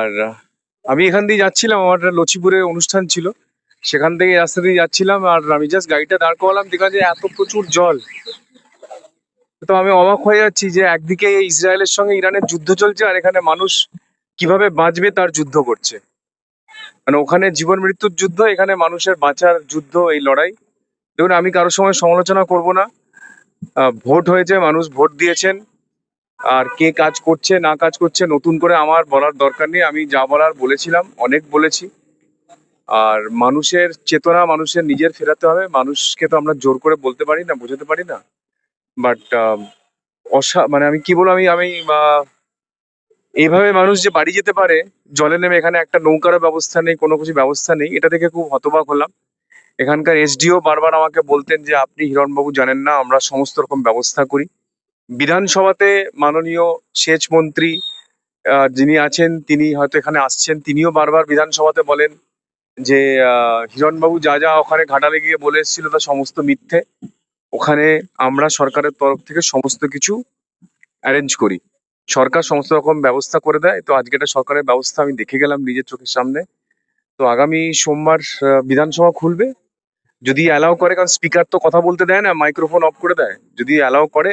আর আমি এখান দিয়ে যাচ্ছিলাম, আমার লচিপুরে অনুষ্ঠান ছিল। সেখান থেকে রাস্তা দিয়ে যাচ্ছিলাম আর আমি জাস্ট গাড়িটা দাঁড় করালাম। দেখা যায় এত প্রচুর জল। তো আমি অবাক হয়ে যাচ্ছি যে একদিকে ইসরায়েলের সঙ্গে ইরানের যুদ্ধ চলছে আর এখানে মানুষ কীভাবে বাঁচবে তার যুদ্ধ করছে। মানে ওখানে জীবন মৃত্যুর যুদ্ধ, এখানে মানুষের বাঁচার যুদ্ধ, এই লড়াই। দেখুন, আমি কারোর সময় সমালোচনা করব না। ভোট হয়েছে, মানুষ ভোট দিয়েছেন। আর কে কাজ করছে, না কাজ করছে, নতুন করে আমার বলার দরকার নেই। আমি যা বলার বলেছিলাম, অনেক বলেছি। আর মানুষের চেতনা, মানুষের নিজের ফেরাতে হবে। মানুষকে তো আমরা জোর করে বলতে পারি না, বোঝাতে পারি না। বাট অসা মানে আমি কি বলব, আমি আমি এইভাবে মানুষ যে বাড়ি যেতে পারে, জলে নেমে এখানে একটা নৌকারও ব্যবস্থা নেই, কোনো কিছু ব্যবস্থা নেই, এটা দেখে খুব হতবাক হলাম। এখানকার এসডিও বারবার আমাকে বলতেন যে, আপনি হিরণবাবু জানেন না, আমরা সমস্ত রকম ব্যবস্থা করি। বিধানসভাতে মাননীয় সেচ মন্ত্রী যিনি আছেন, তিনি হয়তো এখানে আসছেন, তিনিও বারবার বিধানসভাতে বলেন যে হিরণবাবু যা যা ওখানে ঘাটালে গিয়ে বলে এসেছিল তা সমস্ত মিথ্যে। ওখানে আমরা সরকারের তরফ থেকে সমস্ত কিছু অ্যারেঞ্জ করি। সরকার সমস্ত রকম ব্যবস্থা করে দেয়। তো আজকে একটা সরকারের ব্যবস্থা আমি দেখে গেলাম নিজের চোখের সামনে। তো আগামী সোমবার বিধানসভা খুলবে। যদি অ্যালাউ করে, কারণ স্পিকার তো কথা বলতে দেয় না মাইক্রোফোন অফ করে দেয়। যদি অ্যালাউ করে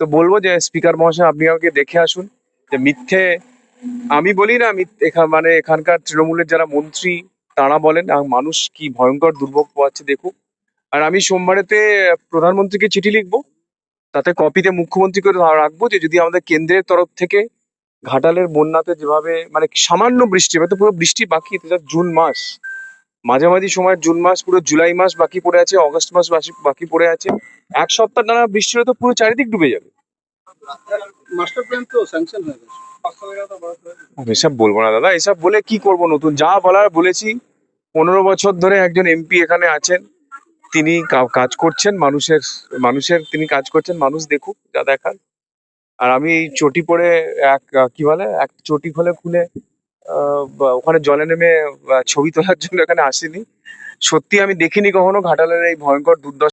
তো বলব যে স্পিকার মহাশয়, আপনি আমাকে দেখে আসুন যে মিথ্যে, আমি বলি না মানে এখানকার তৃণমূলের যারা মন্ত্রী, তারা বলেন মানুষ কি ভয়ঙ্কর দুর্ভোগ পোয়াচ্ছে দেখুক। আর আমি সোমবারেতে প্রধানমন্ত্রীকে চিঠি লিখব, তাতে কপিতে মুখ্যমন্ত্রীকে রাখব যে যদি আমাদের কেন্দ্রের তরফ থেকে ঘাটালের বন্যাতে যেভাবে মানে সামান্য বৃষ্টি তো পুরো বৃষ্টি বাকি জুন মাস। মাঝামাঝি সময় জুন মাস পুরো জুলাই মাস বাকি পড়ে আছে অগস্ট মাস বাকি পড়ে আছে। এক সপ্তাহ টানা বৃষ্টি হলে তো পুরো চারিদিক ডুবে যাবে। মাস্টার প্ল্যান তো স্যাংশন হয়ে গেছে। এসব বলব না দাদা। এসব বলে কি করব? নতুন যা বলার বলেছি। পনেরো বছর ধরে একজন এমপি এখানে আছেন। তিনি কাজ করছেন মানুষের মানুষের তিনি কাজ করছেন মানুষ দেখুক যা দেখার। আর আমি এই চটি পরে এক কি বলে? এক চটি খুলে খুলে ওখানে জলে নেমে ছবি তোলার জন্য এখানে আসিনি। সত্যি আমি দেখিনি কখনো ঘাটালের এই ভয়ঙ্কর দুর্দশা।